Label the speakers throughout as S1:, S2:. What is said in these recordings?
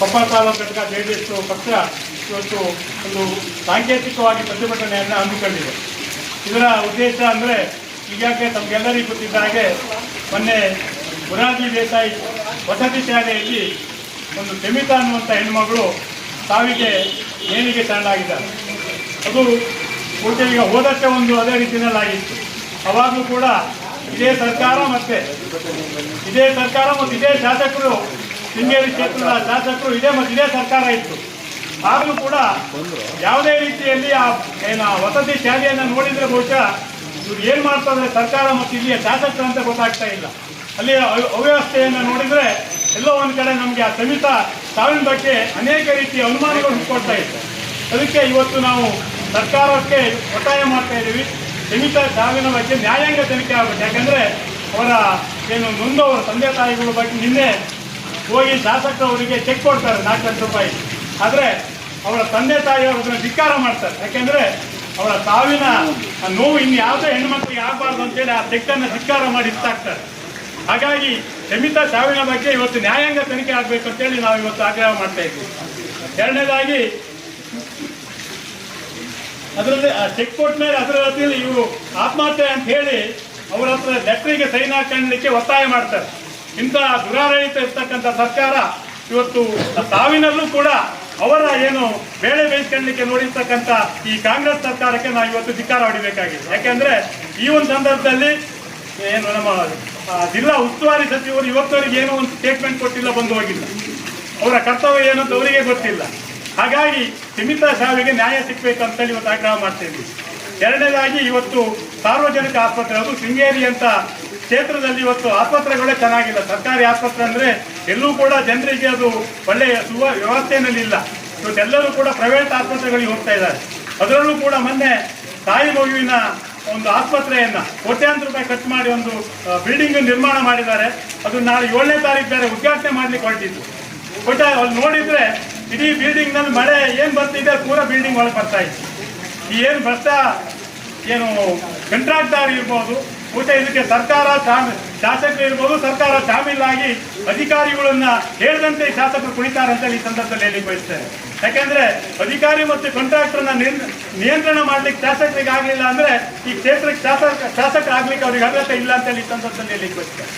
S1: ಕೊಪ್ಪಳ ತಾಲೂಕು ಘಟಕ J D S ಪಕ್ಷ ಇವತ್ತು ಒಂದು ಸಾಂಕೇತಿಕವಾಗಿ ಪ್ರತಿಭಟನೆಯನ್ನು ಹಮ್ಮಿಕೊಂಡಿದೆ. ಇದರ ಉದ್ದೇಶ ಅಂದರೆ ಈಗಾಗಲೇ ತಮಗೆಲ್ಲರಿಗೂ ಗೊತ್ತಿದ್ದ ಹಾಗೆ ಮೊನ್ನೆ ಮುರಾರ್ಜಿ ದೇಸಾಯಿ ವಸತಿ ಶಾಲೆಯಲ್ಲಿ ಒಂದು ಸೆಮಿತಾ ಅನ್ನುವಂಥ ಹೆಣ್ಮಗಳು ಸಾವಿಗೆ ನೇಣಿಗೆ ಶರಣಾಗಿದ್ದಾರೆ. ಅದು ಬಹುತೇಕ ಈಗ ಹೋದಷ್ಟ ಒಂದು ಅದೇ ರೀತಿಯಲ್ಲಾಗಿತ್ತು. ಅವಾಗಲೂ ಕೂಡ ಇದೇ ಸರ್ಕಾರ ಮತ್ತೆ ಇದೇ ಸರ್ಕಾರ ಮತ್ತು ಇದೇ ಶಾಸಕರು ಶೃಂಗೇರಿ ಕ್ಷೇತ್ರದ ಶಾಸಕರು ಇದೇ ಮತ್ತು ಇದೇ ಸರ್ಕಾರ ಇತ್ತು. ಆಗಲೂ ಕೂಡ ಯಾವುದೇ ರೀತಿಯಲ್ಲಿ ಆ, ಏನು ವಸತಿ ಶಾಲೆಯನ್ನು ನೋಡಿದರೆ ಬಹುಶಃ ಇವ್ರು ಏನು ಮಾಡ್ತಾ ಇದ್ದಾರೆ ಸರ್ಕಾರ ಮತ್ತು ಇಲ್ಲಿಯ ಶಾಸಕರು ಅಂತ ಗೊತ್ತಾಗ್ತಾ ಇಲ್ಲ. ಅಲ್ಲಿ ಅವ- ಅವ್ಯವಸ್ಥೆಯನ್ನು ನೋಡಿದರೆ ಎಲ್ಲೋ ಒಂದು ಕಡೆ ನಮಗೆ ಆ ಸಮಿತ ಸಾವಿನ ಬಗ್ಗೆ ಅನೇಕ ರೀತಿಯ ಅನುಮಾನಗಳು ಹುಟ್ಕೊಳ್ತಾ ಇತ್ತು. ಅದಕ್ಕೆ ಇವತ್ತು ನಾವು ಸರ್ಕಾರಕ್ಕೆ ಒತ್ತಾಯ ಮಾಡ್ತಾ ಇದ್ದೀವಿ. ಸಮಿತ ಸಾವಿನ ಬಗ್ಗೆ ನ್ಯಾಯಾಂಗ ತನಿಖೆ ಆಗಬೇಕು. ಯಾಕಂದ್ರೆ ಅವರ, ಏನು ನೊಂದವರ ತಂದೆ ತಾಯಿಗಳ ಬಗ್ಗೆ ನಿನ್ನೆ ಹೋಗಿ ಶಾಸಕರು ಅವರಿಗೆ ಚೆಕ್ ಕೊಡ್ತಾರೆ ನಾಲ್ಕು ಲಕ್ಷ ರೂಪಾಯಿ. ಆದರೆ ಅವರ ತಂದೆ ತಾಯಿ ಅವ್ರನ್ನ ಧಿಕ್ಕಾರ ಮಾಡ್ತಾರೆ. ಯಾಕೆಂದ್ರೆ ಅವರ ಸಾವಿನ ಆ ನೋವು ಇನ್ನು ಯಾವುದೇ ಹೆಣ್ಮಕ್ಳಿಗೆ ಆಗಬಾರ್ದು ಅಂತೇಳಿ ಆ ಚೆಕ್ಕನ್ನು ಧಿಕ್ಕಾರ ಮಾಡಿ ಇಷ್ಟಾಗ್ತಾರೆ ಹಾಗಾಗಿ ಸಮಿತ ಸಾವಿನ ಬಗ್ಗೆ ಇವತ್ತು ನ್ಯಾಯಾಂಗ ತನಿಖೆ ಆಗಬೇಕು ಅಂತೇಳಿ ನಾವು ಇವತ್ತು ಆಗ್ರಹ ಮಾಡ್ತಾ ಇದ್ದೀವಿ. ಎರಡನೇದಾಗಿ, ಅದರಲ್ಲಿ ಆ ಚೆಕ್ ಕೊಟ್ಟ ಮೇಲೆ ಅದರ ಇವು ಆತ್ಮಹತ್ಯೆ ಅಂತ ಹೇಳಿ ಅವರ ಹತ್ರ ಲೆಟ್ರಿಗೆ ಸೈನ್ ಹಾಕೊಳ್ಳಲಿಕ್ಕೆ ಒತ್ತಾಯ ಮಾಡ್ತಾರೆ. ಇಂಥ ದುರಾಡಳಿತ ಇರ್ತಕ್ಕಂಥ ಸರ್ಕಾರ ಇವತ್ತು ಸಾವಿನಲ್ಲೂ ಕೂಡ ಅವರ ಏನು ಬೇಳೆ ಬೇಯಿಸ್ಕೊಳ್ಳಿಕ್ಕೆ ನೋಡಿರ್ತಕ್ಕಂಥ ಈ ಕಾಂಗ್ರೆಸ್ ಸರ್ಕಾರಕ್ಕೆ ನಾವು ಇವತ್ತು ಧಿಕ್ಕಾರ ಹೊಡಿಬೇಕಾಗಿದೆ. ಯಾಕೆಂದ್ರೆ ಈ ಒಂದು ಸಂದರ್ಭದಲ್ಲಿ ಏನು ನಮ್ಮ ಜಿಲ್ಲಾ ಉಸ್ತುವಾರಿ ಸಚಿವರು ಇವತ್ತವರಿಗೆ ಏನೋ ಒಂದು ಸ್ಟೇಟ್ಮೆಂಟ್ ಕೊಟ್ಟಿಲ್ಲ, ಬಂದು ಹೋಗಿಲ್ಲ. ಅವರ ಕರ್ತವ್ಯ ಏನು ಅಂತ ಅವರಿಗೆ ಗೊತ್ತಿಲ್ಲ. ಹಾಗಾಗಿ ಸೀಮಿತ ಸಾವಿಗೆ ನ್ಯಾಯ ಸಿಗ್ಬೇಕಂತೇಳಿ ಇವತ್ತು ಆಗ್ರಹ ಮಾಡ್ತಿದ್ವಿ ಎರಡನೇದಾಗಿ ಇವತ್ತು ಸಾರ್ವಜನಿಕ ಆಸ್ಪತ್ರೆ, ಅದು ಶೃಂಗೇರಿ ಅಂತ ಕ್ಷೇತ್ರದಲ್ಲಿ ಇವತ್ತು ಆಸ್ಪತ್ರೆಗಳೇ ಚೆನ್ನಾಗಿಲ್ಲ. ಸರ್ಕಾರಿ ಆಸ್ಪತ್ರೆ ಅಂದ್ರೆ ಎಲ್ಲೂ ಕೂಡ ಜನರಿಗೆ ಅದು ಒಳ್ಳೆಯ ಸುವ ವ್ಯವಸ್ಥೆಯಲ್ಲಿ ಇಲ್ಲ. ಇವತ್ತೆಲ್ಲರೂ ಕೂಡ ಪ್ರೈವೇಟ್ ಆಸ್ಪತ್ರೆಗಳಿಗೆ ಹೋಗ್ತಾ ಇದ್ದಾರೆ. ಅದರಲ್ಲೂ ಕೂಡ ಮೊನ್ನೆ ತಾಯಿ ಮಗುವಿನ ಒಂದು ಆಸ್ಪತ್ರೆಯನ್ನ ಕೋಟ್ಯಾಂತರ ರೂಪಾಯಿ ಖರ್ಚು ಮಾಡಿ ಒಂದು ಬಿಲ್ಡಿಂಗ್ ನಿರ್ಮಾಣ ಮಾಡಿದ್ದಾರೆ. ಅದು ನಾಳೆ ಏಳನೇ ತಾರೀಕು ಬೇರೆ ಉದ್ಘಾಟನೆ ಮಾಡಲಿಕ್ಕೆ ಹೊರಟಿದ್ದು. ಬಟ್ ಅಲ್ಲಿ ನೋಡಿದ್ರೆ ಇಡೀ ಬಿಲ್ಡಿಂಗ್ನಲ್ಲಿ ಮಳೆ ಏನು ಬರ್ತಿದೆ ಪೂರ ಬಿಲ್ಡಿಂಗ್ ಒಳಗೆ ಬರ್ತಾ ಇತ್ತು ಈ ಏನು ಭ್ರಷ್ಟ ಏನು ಕಂಟ್ರಾಕ್ಟರ್ ಇರ್ಬೋದು ಬಹುಶಃ ಇದಕ್ಕೆ ಸರ್ಕಾರ ಶಾಸಕರು ಇರ್ಬೋದು, ಸರ್ಕಾರ ಶಾಮೀಲಾಗಿ ಅಧಿಕಾರಿಗಳನ್ನ ಹೇಳಿದಂತೆ ಶಾಸಕರು ಕುಣಿತಾರೆ ಅಂತ ಈ ಸಂದರ್ಭದಲ್ಲಿ ಹೇಳಿ ಬಯಸ್ತೇನೆ. ಯಾಕಂದ್ರೆ ಅಧಿಕಾರಿ ಮತ್ತು ಕಾಂಟ್ರಾಕ್ಟರ್ನ ನಿಯಂತ್ರಣ ಮಾಡ್ಲಿಕ್ಕೆ ಶಾಸಕರಿಗೆ ಆಗ್ಲಿಲ್ಲ ಅಂದ್ರೆ ಈ ಕ್ಷೇತ್ರಕ್ಕೆ ಶಾಸಕ ಶಾಸಕ ಆಗ್ಲಿಕ್ಕೆ ಅವ್ರಿಗೆ ಅರ್ಹತೆ ಇಲ್ಲ ಅಂತ ಈ ಸಂದರ್ಭದಲ್ಲಿ ಹೇಳಿ ಬಯಸ್ತೇನೆ.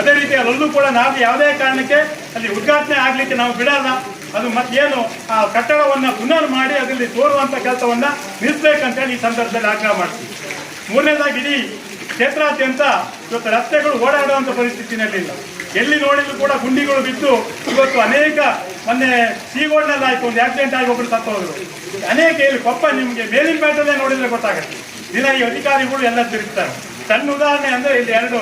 S1: ಅದೇ ರೀತಿ ಅಲ್ಲೂ ಕೂಡ ನಾವು ಯಾವುದೇ ಕಾರಣಕ್ಕೆ ಅಲ್ಲಿ ಉದ್ಘಾಟನೆ ಆಗ್ಲಿಕ್ಕೆ ನಾವು ಬಿಡಲ್ಲ. ಅದು ಮತ್ತೇನು ಆ ಕಟ್ಟಡವನ್ನ ಪುನರ್ ಮಾಡಿ ಅದರಲ್ಲಿ ತೋರುವಂತ ಕೆಲಸವನ್ನ ನಿಲ್ಲಿಸ್ಬೇಕಂತೇಳಿ ಈ ಸಂದರ್ಭದಲ್ಲಿ ಆಗ್ರಹ ಮಾಡ್ತೀವಿ. ಮೂರನೇದಾಗಿ ಇಡೀ ಕ್ಷೇತ್ರಾದ್ಯಂತ ಇವತ್ತು ರಸ್ತೆಗಳು ಓಡಾಡುವಂತ ಪರಿಸ್ಥಿತಿನಲ್ಲಿಲ್ಲ ಎಲ್ಲಿ ನೋಡಿದ್ರು ಕೂಡ ಗುಂಡಿಗಳು ಬಿದ್ದು ಇವತ್ತು ಅನೇಕ ಮೊನ್ನೆ ಸೀಗೋಡ್ನಲ್ಲಿ ಆಯ್ತು, ಒಂದು ಆಕ್ಸಿಡೆಂಟ್ ಆಗಿ ಒಬ್ರು ಸತ್ತು ಹೋದ್ರು. ಅನೇಕ ಇಲ್ಲಿ ಕೊಪ್ಪ ನಿಮ್ಗೆ ಮೇಲಿನ ಪೇಟಲ್ಲೇ ನೋಡಿದ್ರೆ ಗೊತ್ತಾಗುತ್ತೆ. ದಿನ ಈ ಅಧಿಕಾರಿಗಳು ಎಲ್ಲ ತಿರುಗ್ತಾರೆ. ಸಣ್ಣ ಉದಾಹರಣೆ ಅಂದ್ರೆ ಇಲ್ಲಿ ಎರಡು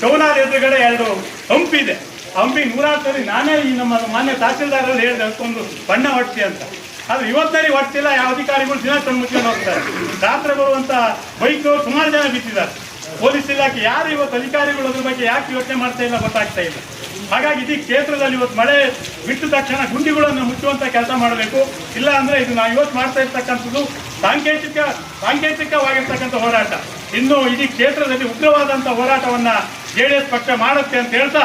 S1: ಚೌನಾರ್ ಎದುರುಗಡೆ ಎರಡು ಹಂಪಿದೆ ಹಂಪಿ ನೂರಾರು ಸರಿ ನಾನೇ ಈ ನಮ್ಮ ಮಾನ್ಯ ತಹಸೀಲ್ದಾರಲ್ಲಿ ಹೇಳಿದೆ ಅದಕ್ಕೊಂದು ಬಣ್ಣ ಹೊಟ್ಟಿ ಅಂತ. ಆದ್ರೆ ಇವತ್ತರಿ ಹೊಟ್ಟಿಲ್ಲ ಯಾವ ಅಧಿಕಾರಿಗಳು ದಿನ ಮುಚ್ಕೊಂಡು ಹೋಗ್ತಾರೆ. ರಾತ್ರಿ ಬರುವಂತ ಬೈಕ್ ಸುಮಾರು ಜನ ಬಿತ್ತಿದ್ದಾರೆ ಪೊಲೀಸ್ ಇಲಾಖೆ ಯಾರು ಇವತ್ತು ಅಧಿಕಾರಿಗಳು ಅದ್ರ ಬಗ್ಗೆ ಯಾಕೆ ಯೋಚನೆ ಮಾಡ್ತಾ ಇಲ್ಲ ಗೊತ್ತಾಗ್ತಾ ಇಲ್ಲ. ಹಾಗಾಗಿ ಇಡೀ ಕ್ಷೇತ್ರದಲ್ಲಿ ಇವತ್ತು ಮಳೆ ಬಿಟ್ಟ ತಕ್ಷಣ ಗುಂಡಿಗಳನ್ನು ಮುಚ್ಚುವಂತ ಕೆಲಸ ಮಾಡಬೇಕು. ಇಲ್ಲ ಅಂದ್ರೆ ಇದು ನಾವು ಇವತ್ತು ಮಾಡ್ತಾ ಇರ್ತಕ್ಕಂಥದ್ದು ಸಾಂಕೇತಿಕ, ಸಾಂಕೇತಿಕವಾಗಿರ್ತಕ್ಕಂಥ ಹೋರಾಟ. ಇನ್ನು ಇಡೀ ಕ್ಷೇತ್ರದಲ್ಲಿ ಉಗ್ರವಾದಂಥ ಹೋರಾಟವನ್ನ ಜೆಡಿಎಸ್ ಪಕ್ಷ ಮಾಡುತ್ತೆ ಅಂತ ಹೇಳ್ತಾ